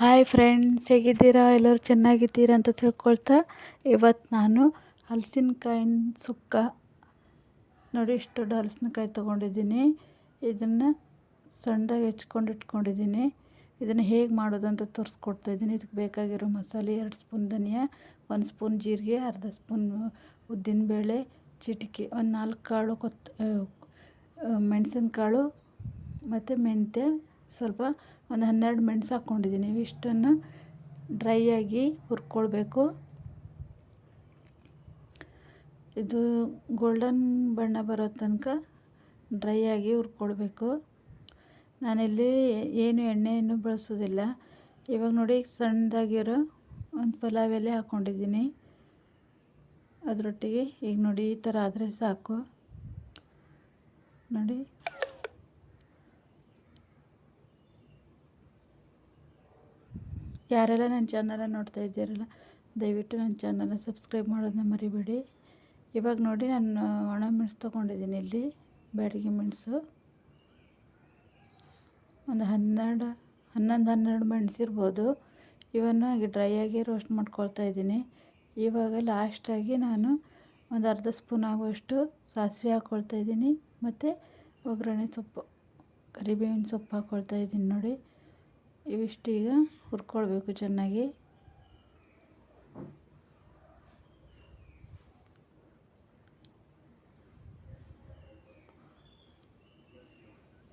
Hi friends ಹೇಗಿದ್ದೀರಾ? ಎಲ್ಲರೂ ಚೆನ್ನಾಗಿದ್ದೀರಾ ಅಂತ ತಿಳ್ಕೊಳ್ತಾ ಇವತ್ತು ನಾನು ಹಲಸಿನಕಾಯಿನ ಸುಕ್ಕ. ನೋಡಿ, ಇಷ್ಟು ದೊಡ್ಡ ಹಲಸಿನಕಾಯಿ ತೊಗೊಂಡಿದ್ದೀನಿ. ಇದನ್ನು ಸಣ್ಣದಾಗಿ ಹೆಚ್ಕೊಂಡು ಇಟ್ಕೊಂಡಿದ್ದೀನಿ. ಇದನ್ನು ಹೇಗೆ ಮಾಡೋದು ಅಂತ ತೋರಿಸ್ಕೊಡ್ತಾ ಇದ್ದೀನಿ. ಇದಕ್ಕೆ ಬೇಕಾಗಿರೋ ಮಸಾಲೆ ಎರಡು ಸ್ಪೂನ್ ಧನಿಯಾ, ಒಂದು ಸ್ಪೂನ್ ಜೀರಿಗೆ, ಅರ್ಧ ಸ್ಪೂನ್ ಉದ್ದಿನಬೇಳೆ, ಚಿಟಿಕೆ, ಒಂದು ನಾಲ್ಕು ಕಾಳು ಕೊತ್ ಮೆಣಸಿನಕಾಳು ಮತ್ತು ಮೆಂತ್ಯ. ಸ್ವಲ್ಪ ಒಂದು ಹನ್ನೆರಡು ಮೆಣಸು ಹಾಕ್ಕೊಂಡಿದ್ದೀನಿ. ಇವಿಷ್ಟನ್ನು ಆಗಿ ಹುರ್ಕೊಳ್ಬೇಕು. ಇದು ಗೋಲ್ಡನ್ ಬಣ್ಣ ಬರೋ ತನಕ ಡ್ರೈ ಆಗಿ ಹುರ್ಕೊಳ್ಬೇಕು. ನಾನಿಲ್ಲಿ ಏನು ಎಣ್ಣೆಯನ್ನು ಬಳಸೋದಿಲ್ಲ. ಇವಾಗ ನೋಡಿ ಸಣ್ಣದಾಗಿರೋ ಒಂದು ಪಲಾವ್ ಎಲೆ ಹಾಕ್ಕೊಂಡಿದ್ದೀನಿ. ಅದರೊಟ್ಟಿಗೆ ಈಗ ನೋಡಿ ಈ ಥರ ಆದರೆ ಸಾಕು. ನೋಡಿ. ಯಾರೆಲ್ಲ ನನ್ನ ಚಾನಲ ನೋಡ್ತಾ ಇದ್ದೀರಲ್ಲ, ದಯವಿಟ್ಟು ನನ್ನ ಚಾನಲ್ನ ಸಬ್ಸ್ಕ್ರೈಬ್ ಮಾಡೋದನ್ನ ಮರಿಬೇಡಿ. ಇವಾಗ ನೋಡಿ ನಾನು ಒಣ ಮೆಣಸು ತೊಗೊಂಡಿದ್ದೀನಿ ಇಲ್ಲಿ, ಬ್ಯಾಡಗಿ ಮೆಣಸು. ಒಂದು ಹನ್ನೆರಡು, ಹನ್ನೊಂದು ಹನ್ನೆರಡು ಮೆಣಸು ಇರ್ಬೋದು. ಇವನ್ನು ಡ್ರೈ ಆಗಿ ರೋಸ್ಟ್ ಮಾಡ್ಕೊಳ್ತಾ ಇದ್ದೀನಿ. ಇವಾಗ ಲಾಸ್ಟಾಗಿ ನಾನು ಒಂದು ಅರ್ಧ ಸ್ಪೂನ್ ಆಗುವಷ್ಟು ಸಾಸಿವೆ ಹಾಕ್ಕೊಳ್ತಾ ಇದ್ದೀನಿ. ಮತ್ತು ಒಗ್ಗರಣೆ ಸೊಪ್ಪು, ಕರಿಬೇವಿನ ಸೊಪ್ಪು ಹಾಕ್ಕೊಳ್ತಾ ಇದ್ದೀನಿ ನೋಡಿ. ಇವಿಷ್ಟು ಈಗ ಹುರ್ಕೊಳ್ಬೇಕು ಚೆನ್ನಾಗಿ.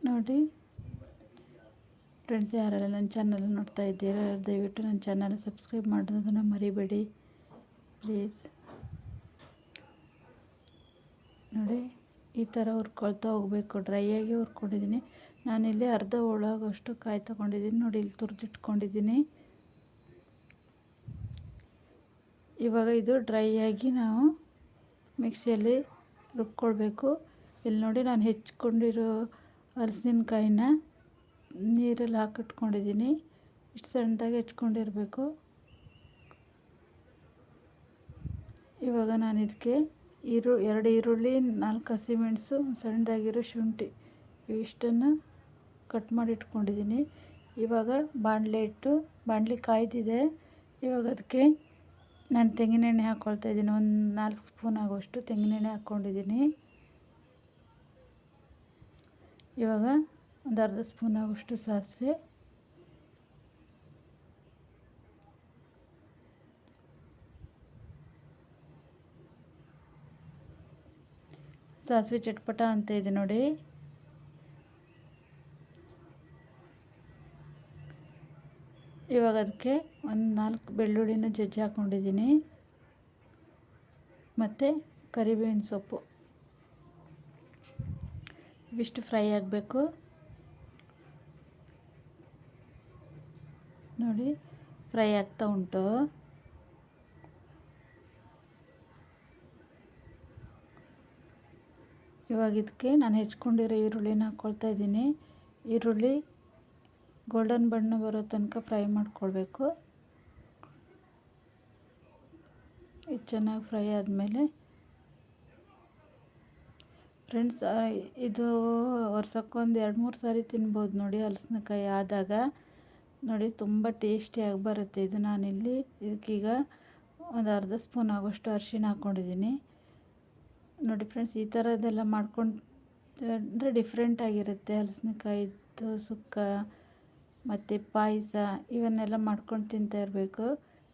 ನೋಡಿ ಫ್ರೆಂಡ್ಸ್, ಯಾರೆಲ್ಲ ನನ್ನ ಚಾನಲ್ ನೋಡ್ತಾ ಇದ್ದೀರಾ ದಯವಿಟ್ಟು ನನ್ನ ಚಾನಲ್ ಸಬ್ಸ್ಕ್ರೈಬ್ ಮಾಡೋದನ್ನು ಮರಿಬೇಡಿ. ಪ್ಲೀಸ್ ನೋಡಿ ಈ ಥರ ಹುರ್ಕೊಳ್ತಾ ಹೋಗಬೇಕು. ಡ್ರೈಯಾಗಿ ಹುರ್ಕೊಂಡಿದ್ದೀನಿ. ನಾನಿಲ್ಲಿ ಅರ್ಧ ಹೋಳಾಗೋಷ್ಟು ಕಾಯಿ ತೊಗೊಂಡಿದ್ದೀನಿ. ನೋಡಿ, ಇಲ್ಲಿ ತುರಿದಿಟ್ಕೊಂಡಿದ್ದೀನಿ. ಇವಾಗ ಇದು ಡ್ರೈ ಆಗಿ ನಾವು ಮಿಕ್ಸಿಯಲ್ಲಿ ರುಬ್ಕೊಳ್ಬೇಕು. ಇಲ್ಲಿ ನೋಡಿ, ನಾನು ಹೆಚ್ಕೊಂಡಿರೋ ಹಲಸಿನಕಾಯಿನ ನೀರಲ್ಲಿ ಹಾಕಿಟ್ಕೊಂಡಿದ್ದೀನಿ. ಇಷ್ಟು ಸಣ್ಣದಾಗಿ ಹೆಚ್ಕೊಂಡಿರಬೇಕು. ಇವಾಗ ನಾನು ಇದಕ್ಕೆ ಈರು ಎರಡು ಈರುಳ್ಳಿ, ನಾಲ್ಕು ಹಸಿಮೆಣಸು ಸಣ್ಣದಾಗಿರೋ ಶುಂಠಿ. ಇವಿಷ್ಟನ್ನು ಕಟ್ ಮಾಡಿ ಇಟ್ಕೊಂಡಿದ್ದೀನಿ ಇವಾಗ ಬಾಣಲೆ ಇಟ್ಟು, ಬಾಣಲೆ ಕಾಯ್ದಿದೆ. ಇವಾಗ ಅದಕ್ಕೆ ನಾನು ತೆಂಗಿನೆಣ್ಣೆ ಹಾಕ್ಕೊಳ್ತಾ ಇದ್ದೀನಿ. ಒಂದು ನಾಲ್ಕು ಸ್ಪೂನ್ ಆಗುವಷ್ಟು ತೆಂಗಿನೆಣ್ಣೆ ಹಾಕ್ಕೊಂಡಿದ್ದೀನಿ. ಇವಾಗ ಒಂದು ಅರ್ಧ ಸ್ಪೂನ್ ಆಗುವಷ್ಟು ಸಾಸಿವೆ. ಸಾಸಿವೆ ಚಟ್ಪಟ ಅಂತ ಇದೆ ನೋಡಿ. ಇವಾಗ ಅದಕ್ಕೆ ಒಂದು ನಾಲ್ಕು ಬೆಳ್ಳುಳ್ಳಿನ ಜಜ್ಜಿ ಹಾಕ್ಕೊಂಡಿದ್ದೀನಿ ಮತ್ತು ಕರಿಬೇವಿನ ಸೊಪ್ಪು. ಇವಿಷ್ಟು ಫ್ರೈ ಆಗಬೇಕು. ನೋಡಿ, ಫ್ರೈ ಆಗ್ತಾ ಉಂಟು. ಇವಾಗ ಇದಕ್ಕೆ ನಾನು ಹೆಚ್ಕೊಂಡಿರೋ ಈರುಳ್ಳಿನ ಹಾಕ್ಕೊಳ್ತಾ ಇದ್ದೀನಿ. ಈರುಳ್ಳಿ ಗೋಲ್ಡನ್ ಬಣ್ಣ ಬರೋ ತನಕ ಫ್ರೈ ಮಾಡ್ಕೊಳ್ಬೇಕು. ಇದು ಚೆನ್ನಾಗಿ ಫ್ರೈ ಆದಮೇಲೆ ಫ್ರೆಂಡ್ಸ್ ಇದು ವರ್ಷಕ್ಕೊಂದು ಎರಡು ಮೂರು ಸಾರಿ ತಿನ್ಬೋದು ನೋಡಿ ಹಲಸಿನಕಾಯಿ ಆದಾಗ. ನೋಡಿ ತುಂಬ ಟೇಸ್ಟಿಯಾಗಿ ಬರುತ್ತೆ ಇದು ನಾನಿಲ್ಲಿ. ಇದಕ್ಕೀಗ ಒಂದು ಅರ್ಧ ಸ್ಪೂನ್ ಆಗೋಷ್ಟು ಅರಿಶಿನ ಹಾಕ್ಕೊಂಡಿದ್ದೀನಿ ನೋಡಿ ಫ್ರೆಂಡ್ಸ್ ಈ ಥರದ್ದೆಲ್ಲ ಮಾಡ್ಕೊಂಡು, ಅಂದರೆ ಡಿಫ್ರೆಂಟಾಗಿರುತ್ತೆ ಹಲಸಿನಕಾಯಿದ್ದು ಸುಕ್ಕ, ಮತ್ತು ಪಾಯಸ, ಇವನ್ನೆಲ್ಲ ಮಾಡ್ಕೊಂಡು ತಿಂತಾ ಇರಬೇಕು.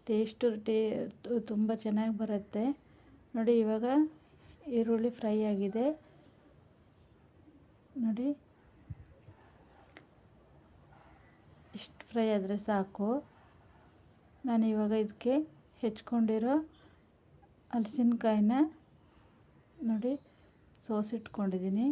ಟೇಸ್ಟು ಟೇ, ತುಂಬ ಚೆನ್ನಾಗಿ ಬರುತ್ತೆ. ನೋಡಿ ಇವಾಗ ಈರುಳ್ಳಿ ಫ್ರೈ ಆಗಿದೆ. ನೋಡಿ. ಇಷ್ಟು ಫ್ರೈ ಆದರೆ ಸಾಕು. ನಾನು ಇವಾಗ ಇದಕ್ಕೆ ಹೆಚ್ಕೊಂಡಿರೋ ಹಲಸಿನಕಾಯಿನ ನೋಡಿ ಸೋಸಿಟ್ಕೊಂಡಿದ್ದೀನಿ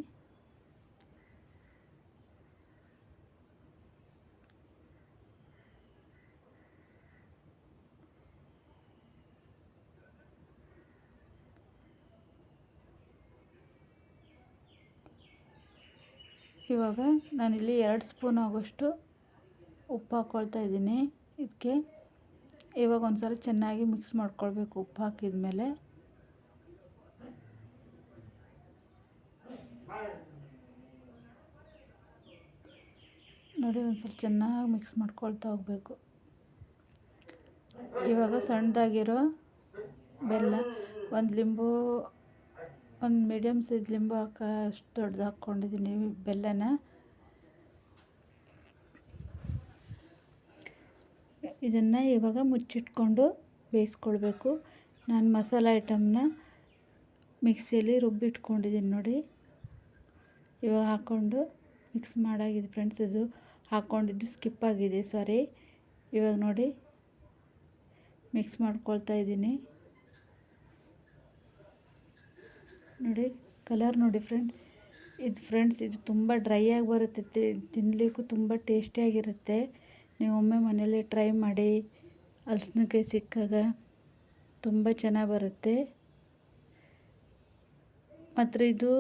ಇವಾಗ ನಾನಿಲ್ಲಿ ಎರಡು ಸ್ಪೂನ್ ಆಗೋಷ್ಟು ಉಪ್ಪು ಹಾಕ್ಕೊಳ್ತಾ ಇದ್ದೀನಿ. ಇದಕ್ಕೆ ಇವಾಗ ಒಂದು ಸಲ ಚೆನ್ನಾಗಿ ಮಿಕ್ಸ್ ಮಾಡ್ಕೊಳ್ಬೇಕು ಉಪ್ಪು ಹಾಕಿದ ಮೇಲೆ ನೋಡಿ ಒಂದು ಸ್ವಲ್ಪ ಚೆನ್ನಾಗಿ ಮಿಕ್ಸ್ ಮಾಡ್ಕೊಳ್ತಾ ಹೋಗಬೇಕು. ಇವಾಗ ಸಣ್ಣದಾಗಿರೋ ಬೆಲ್ಲ, ಒಂದು ಲಿಂಬು, ಒಂದು ಮೀಡಿಯಮ್ ಸೈಜ್ ಲಿಂಬು ಹಾಕ ಅಷ್ಟು ದೊಡ್ಡದು ಹಾಕ್ಕೊಂಡಿದ್ದೀನಿ ಬೆಲ್ಲನ. ಇದನ್ನು ಇವಾಗ ಮುಚ್ಚಿಟ್ಕೊಂಡು ಬೇಯಿಸ್ಕೊಳ್ಬೇಕು. ನಾನು ಮಸಾಲ ಐಟಮ್ನ ಮಿಕ್ಸಿಯಲ್ಲಿ ರುಬ್ಬಿಟ್ಕೊಂಡಿದ್ದೀನಿ ನೋಡಿ. ಇವಾಗ ಹಾಕ್ಕೊಂಡು ಮಿಕ್ಸ್ ಮಾಡಾಗಿದೆ ಫ್ರೆಂಡ್ಸ್, ಇದು ಹಾಕ್ಕೊಂಡಿದ್ದು ಸ್ಕಿಪ್ ಆಗಿದೆ, ಸಾರಿ. ಇವಾಗ ನೋಡಿ, ಮಿಕ್ಸ್ ಮಾಡ್ಕೊಳ್ತಾ ಇದ್ದೀನಿ. ನೋಡಿ, ಕಲರ್ ನೋಡಿ ಫ್ರೆಂಡ್ಸ್. ಇದು ಫ್ರೆಂಡ್ಸ್, ಇದು ತುಂಬ ಡ್ರೈ ಆಗಿ ಬರುತ್ತೆ ತಿನ್ನಲಿಕ್ಕೂ ತುಂಬ ಟೇಸ್ಟಿಯಾಗಿರುತ್ತೆ ನೀವು ಒಮ್ಮೆ ಮನೇಲಿ ಟ್ರೈ ಮಾಡಿ ಹಲ್ಸಿನಕಾಯಿ ಸಿಕ್ಕಾಗ ತುಂಬ ಚೆನ್ನಾಗಿ ಬರುತ್ತೆ. ಮಾತ್ರ ಇದು,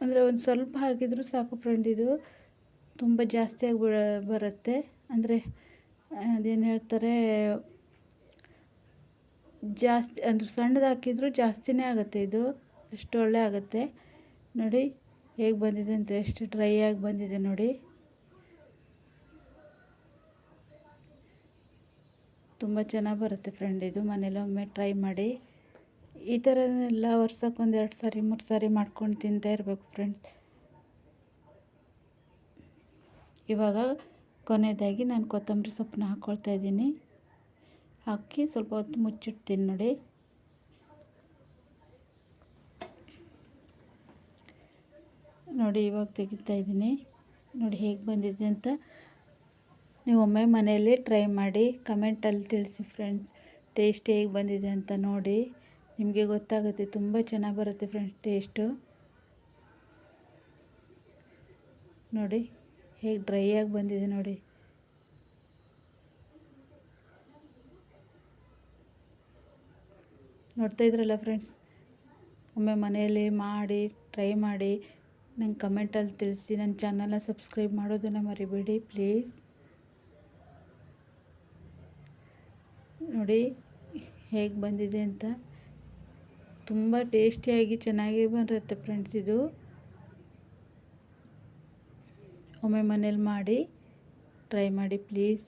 ಅಂದರೆ ಒಂದು ಸ್ವಲ್ಪ ಹಾಕಿದರೂ ಸಾಕು ಫ್ರೆಂಡ್ ಇದು. ತುಂಬ ಜಾಸ್ತಿಯಾಗಿ ಬರುತ್ತೆ. ಅಂದರೆ, ಅದೇನು ಹೇಳ್ತಾರೆ, ಜಾಸ್ತಿ, ಅಂದ್ರೆ ಸಣ್ಣದು ಹಾಕಿದ್ರು ಜಾಸ್ತಿನೇ ಆಗುತ್ತೆ ಇದು. ಅಷ್ಟು ಒಳ್ಳೆ ಆಗುತ್ತೆ. ನೋಡಿ, ಹೇಗೆ ಬಂದಿದೆ ಅಂತ ಎಷ್ಟು ಡ್ರೈ ಆಗಿ ಬಂದಿದೆ ನೋಡಿ. ತುಂಬ ಚೆನ್ನಾಗಿ ಬರುತ್ತೆ ಫ್ರೆಂಡ್ ಇದು. ಮನೇಲಿ ಒಮ್ಮೆ ಟ್ರೈ ಮಾಡಿ. ಈ ಥರ ಎಲ್ಲ ವರ್ಷಕ್ಕೆ ಒಂದು ಎರಡು ಸಾರಿ, ಮೂರು ಸಾರಿ ಮಾಡ್ಕೊಂಡು ತಿಂತಾ ಇರಬೇಕು ಫ್ರೆಂಡ್ಸ್. ಇವಾಗ ಕೊನೆಯದಾಗಿ ನಾನು ಕೊತ್ತಂಬರಿ ಸೊಪ್ಪನ್ನ ಹಾಕ್ಕೊಳ್ತಾ ಇದ್ದೀನಿ. ಹಾಕಿ ಸ್ವಲ್ಪ ಹೊತ್ತು ಮುಚ್ಚಿಡ್ತೀನಿ ನೋಡಿ. ನೋಡಿ ಇವಾಗ ತೆಗಿತಾ ಇದ್ದೀನಿ. ನೋಡಿ ಹೇಗೆ ಬಂದಿದೆ ಅಂತ ನೀವು ಒಮ್ಮೆ ಮನೆಯಲ್ಲಿ ಟ್ರೈ ಮಾಡಿ, ಕಮೆಂಟಲ್ಲಿ ತಿಳಿಸಿ ಫ್ರೆಂಡ್ಸ್. ಟೇಸ್ಟ್ ಹೇಗೆ ಬಂದಿದೆ ಅಂತ ನೋಡಿ. ನಿಮಗೆ ಗೊತ್ತಾಗುತ್ತೆ, ತುಂಬ ಚೆನ್ನಾಗಿ ಬರುತ್ತೆ ಫ್ರೆಂಡ್ಸ್ ಟೇಸ್ಟು. ನೋಡಿ. ಹೇಗೆ ಡ್ರೈ ಆಗಿ ಬಂದಿದೆ ನೋಡಿ. ನೋಡ್ತಾ ಇದ್ರಲ್ಲ ಫ್ರೆಂಡ್ಸ್ ಒಮ್ಮೆ ಮನೆಯಲ್ಲಿ ಮಾಡಿ ಟ್ರೈ ಮಾಡಿ, ನಂಗೆ ಕಮೆಂಟಲ್ಲಿ ತಿಳಿಸಿ ನನ್ನ ಚಾನಲ್ನ ಸಬ್ಸ್ಕ್ರೈಬ್ ಮಾಡೋದನ್ನು ಮರಿಬೇಡಿ ಪ್ಲೀಸ್ ನೋಡಿ ಹೇಗೆ ಬಂದಿದೆ ಅಂತ. ತುಂಬ ಟೇಸ್ಟಿಯಾಗಿ ಚೆನ್ನಾಗಿ ಬರುತ್ತೆ ಫ್ರೆಂಡ್ಸ್ ಇದು. ಒಮ್ಮೆ ಮನೇಲಿ ಮಾಡಿ ಟ್ರೈ ಮಾಡಿ ಪ್ಲೀಸ್